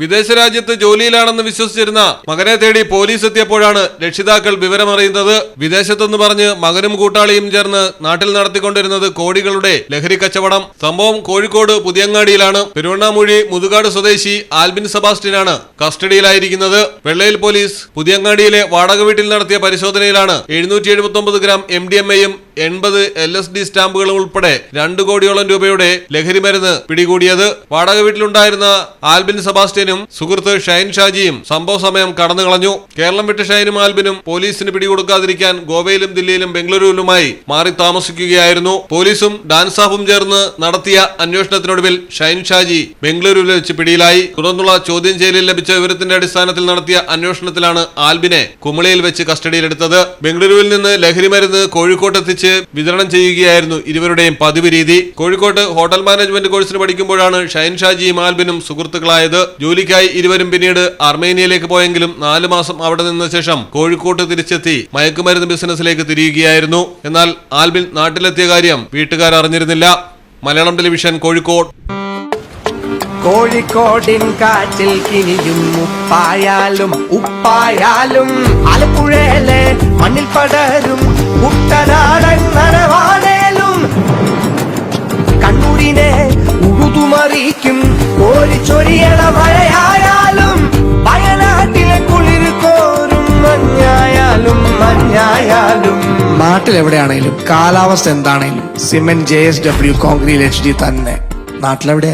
വിദേശ രാജ്യത്ത് ജോലിയിലാണെന്ന് വിശ്വസിച്ചിരുന്ന മകനെ തേടി പോലീസ് എത്തിയപ്പോഴാണ് രക്ഷിതാക്കൾ വിവരമറിയുന്നത്. വിദേശത്തെന്ന് പറഞ്ഞ് മകനും കൂട്ടാളിയും ചേർന്ന് നാട്ടിൽ നടത്തിക്കൊണ്ടിരുന്നത് കോടികളുടെ ലഹരി കച്ചവടം. സംഭവം കോഴിക്കോട് പുതിയങ്ങാടിയിലാണ്. പെരുവണ്ണാമൂഴി മുതുകാട് സ്വദേശി ആൽബിൻ സെബാസ്റ്റ്യനാണ് കസ്റ്റഡിയിലായിരിക്കുന്നത്. വെള്ളയിൽ പോലീസ് പുതിയങ്ങാടിയിലെ വാടക വീട്ടിൽ നടത്തിയ പരിശോധനയിലാണ് എഴുന്നൂറ്റി ഗ്രാം എം ഡി എം എയും എൺപത് എൽ എസ് ഡി സ്റ്റാമ്പുകളും ഉൾപ്പെടെ രണ്ടു കോടിയോളം രൂപയുടെ ലഹരി മരുന്ന് പിടികൂടിയത് വാടക വീട്ടിലുണ്ടായിരുന്ന ആൽബിൻ സെബാസ്റ്റ്യനും സുഹൃത്ത് ഷൈൻ ഷാജിയും സംഭവ സമയം കടന്നു കളഞ്ഞു. കേരളം വിട്ട് ഷൈനും ആൽബിനും പോലീസിന് പിടികൊടുക്കാതിരിക്കാൻ ഗോവയിലും ദില്ലിയിലും ബംഗളൂരുവിലുമായി മാറി താമസിക്കുകയായിരുന്നു. പോലീസും ഡാൻസാഫും ചേർന്ന് നടത്തിയ അന്വേഷണത്തിനൊടുവിൽ ഷൈൻ ഷാജി ബംഗളൂരുവിൽ വെച്ച് പിടിയിലായി. തുടർന്നുള്ള ചോദ്യം ചെയ്യലിൽ ലഭിച്ച വിവരത്തിന്റെ അടിസ്ഥാനത്തിൽ നടത്തിയ അന്വേഷണത്തിലാണ് ആൽബിനെ കുമളിയിൽ വെച്ച് കസ്റ്റഡിയിലെടുത്തത്. ബംഗളൂരുവിൽ നിന്ന് ലഹരി മരുന്ന് കോഴിക്കോട്ട് വിതരണം ചെയ്യുകയായിരുന്നു ഇരുവരുടെയും പതിവ് രീതി. കോഴിക്കോട്ട് ഹോട്ടൽ മാനേജ്മെന്റ് കോഴ്സിന് പഠിക്കുമ്പോഴാണ് ഷൈൻ ഷാജിയും ആൽബിനും സുഹൃത്തുക്കളായത്. ജോലിക്കായി ഇരുവരും പിന്നീട് അർമേനിയയിലേക്ക് പോയെങ്കിലും നാലു മാസം അവിടെ നിന്ന ശേഷം കോഴിക്കോട്ട് തിരിച്ചെത്തി മയക്കുമരുന്ന് ബിസിനസ്സിലേക്ക് തിരിയുകയായിരുന്നു. എന്നാൽ ആൽബിൻ നാട്ടിലെത്തിയ കാര്യം വീട്ടുകാർ അറിഞ്ഞിരുന്നില്ല മലയാളം ടെലിവിഷൻ കോഴിക്കോട്. കോഴിക്കോടിൻ കാറ്റിൽ കിനിയും ഉപ്പായാലും ഉപ്പായാലും ആലപ്പുഴയിലെ മണ്ണിൽ പടരും കുട്ടനാടൻ നനവാടേലും കണ്ണൂരിനെ ഉഴുതുമറിക്കും. കോരിച്ചൊരിയണ മഴയായാലും വയനാട്ടിലെ കുളിർ കോരും മഞ്ഞായാലും മഞ്ഞായാലും. നാട്ടിലെവിടെയാണേലും കാലാവസ്ഥ എന്താണേലും cement J S W concrete H D തന്നെ. നാട്ടിലെവിടെ